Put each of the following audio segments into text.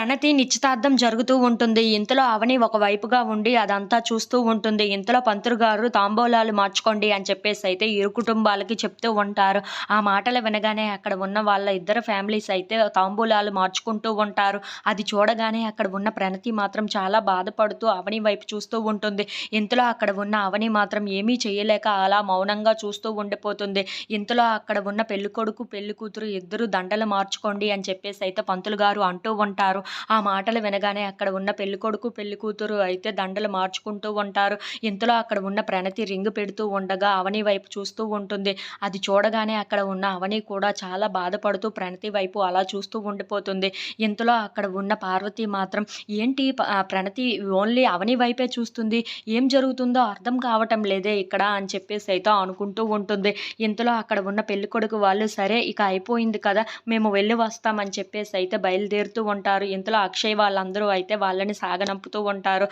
ప్రణతి నిశ్చితార్థం జరుగుతూ ఉంటుంది. ఇంతలో అవని ఒకవైపుగా ఉండి అదంతా చూస్తూ ఉంటుంది. ఇంతలో పంతులు గారు తాంబూలాలు మార్చుకోండి అని చెప్పేసి అయితే ఇరు కుటుంబాలకి చెప్తూ ఉంటారు. ఆ మాటలు వినగానే అక్కడ ఉన్న వాళ్ళ ఇద్దరు ఫ్యామిలీస్ అయితే తాంబూలాలు మార్చుకుంటూ ఉంటారు. అది చూడగానే అక్కడ ఉన్న ప్రణతి మాత్రం చాలా బాధపడుతూ అవని వైపు చూస్తూ ఉంటుంది. ఇంతలో అక్కడ ఉన్న అవని మాత్రం ఏమీ చేయలేక అలా మౌనంగా చూస్తూ ఉండిపోతుంది. ఇంతలో అక్కడ ఉన్న పెళ్ళి కొడుకు పెళ్ళి కూతురు ఇద్దరు దండలు మార్చుకోండి అని చెప్పేసి అయితే పంతులు గారు అంటూ ఉంటారు. ఆ మాటలు వినగానే అక్కడ ఉన్న పెళ్ళి కొడుకు పెళ్ళి కూతురు అయితే దండలు మార్చుకుంటూ ఉంటారు. ఇంతలో అక్కడ ఉన్న ప్రణతి రింగ్ పెడుతూ ఉండగా అవని వైపు చూస్తూ ఉంటుంది. అది చూడగానే అక్కడ ఉన్న అవని కూడా చాలా బాధపడుతూ ప్రణతి వైపు అలా చూస్తూ ఉండిపోతుంది. ఇంతలో అక్కడ ఉన్న పార్వతి మాత్రం ఏంటి ఆ ప్రణతి ఓన్లీ అవని వైపే చూస్తుంది? ఏం జరుగుతుందో అర్థం కావటం లేదే ఇక్కడ అని చెప్పేసి అయితే అనుకుంటూ ఉంటుంది. ఇంతలో అక్కడ ఉన్న పెళ్ళి కొడుకు వాళ్ళు సరే ఇక అయిపోయింది కదా మేము వెళ్ళి వస్తామని చెప్పేసి అయితే బయలుదేరుతూ ఉంటారు. ఇంతలో అక్షయ్ వాళ్ళందరూ అయితే వాళ్ళని సాగనంపుతూ ఉంటారు.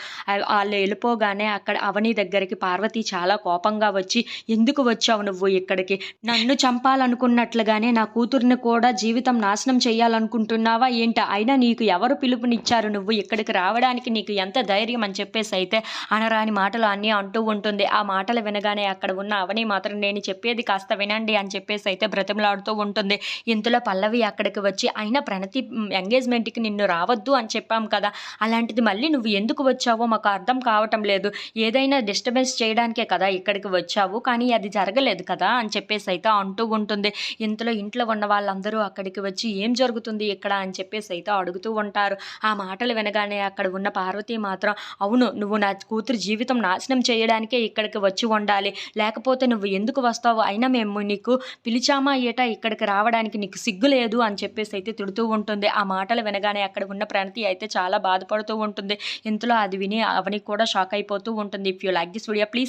వాళ్ళు వెళ్ళిపోగానే అక్కడ అవని దగ్గరికి పార్వతి చాలా కోపంగా వచ్చి ఎందుకు వచ్చావు నువ్వు ఇక్కడికి? నన్ను చంపాలనుకున్నట్లుగానే నా కూతుర్ని కూడా జీవితం నాశనం చేయాలనుకుంటున్నావా? ఏంటి? అయినా నీకు ఎవరు పిలుపునిచ్చారు? నువ్వు ఇక్కడికి రావడానికి నీకు ఎంత ధైర్యం? అని చెప్పేసి అయితే అనరాని మాటలు అన్నీ అంటూ ఉంటుంది. ఆ మాటలు వినగానే అక్కడ ఉన్న అవని మాత్రం నేను చెప్పేది కాస్త వినండి అని చెప్పేసి అయితే బ్రతిమలాడుతూ ఉంటుంది. ఇంతలో పల్లవి అక్కడికి వచ్చి అయినా ప్రణతి ఎంగేజ్మెంట్కి నిన్ను రా రావద్దు అని చెప్పాం కదా. అలాంటిది మళ్ళీ నువ్వు ఎందుకు వచ్చావో మాకు అర్థం కావటం లేదు. ఏదైనా డిస్టర్బెన్స్ చేయడానికే కదా ఇక్కడికి వచ్చావు. కానీ అది జరగలేదు కదా అని చెప్పేసి అయితే అంటూ ఉంటుంది. ఇంతలో ఇంట్లో ఉన్న వాళ్ళందరూ అక్కడికి వచ్చి ఏం జరుగుతుంది ఇక్కడ అని చెప్పేసి అయితే అడుగుతూ ఉంటారు. ఆ మాటలు వినగానే అక్కడ ఉన్న పార్వతి మాత్రం అవును నువ్వు నా కూతురు జీవితం నాశనం చేయడానికే ఇక్కడికి వచ్చి ఉండాలి. లేకపోతే నువ్వు ఎందుకు వస్తావు? అయినా మేము నీకు పిలిచామా ఏటా? ఇక్కడికి రావడానికి నీకు సిగ్గు లేదు అని చెప్పేసి అయితే తిడుతూ ఉంటుంది. ఆ మాటలు వినగానే అక్కడ ఉన్న ప్రణతి అయితే చాలా బాధపడుతూ ఉంటుంది. ఇంతలో అది విని అవనికి కూడా షాక్ అయిపోతూ ఉంటుంది. If you like this video please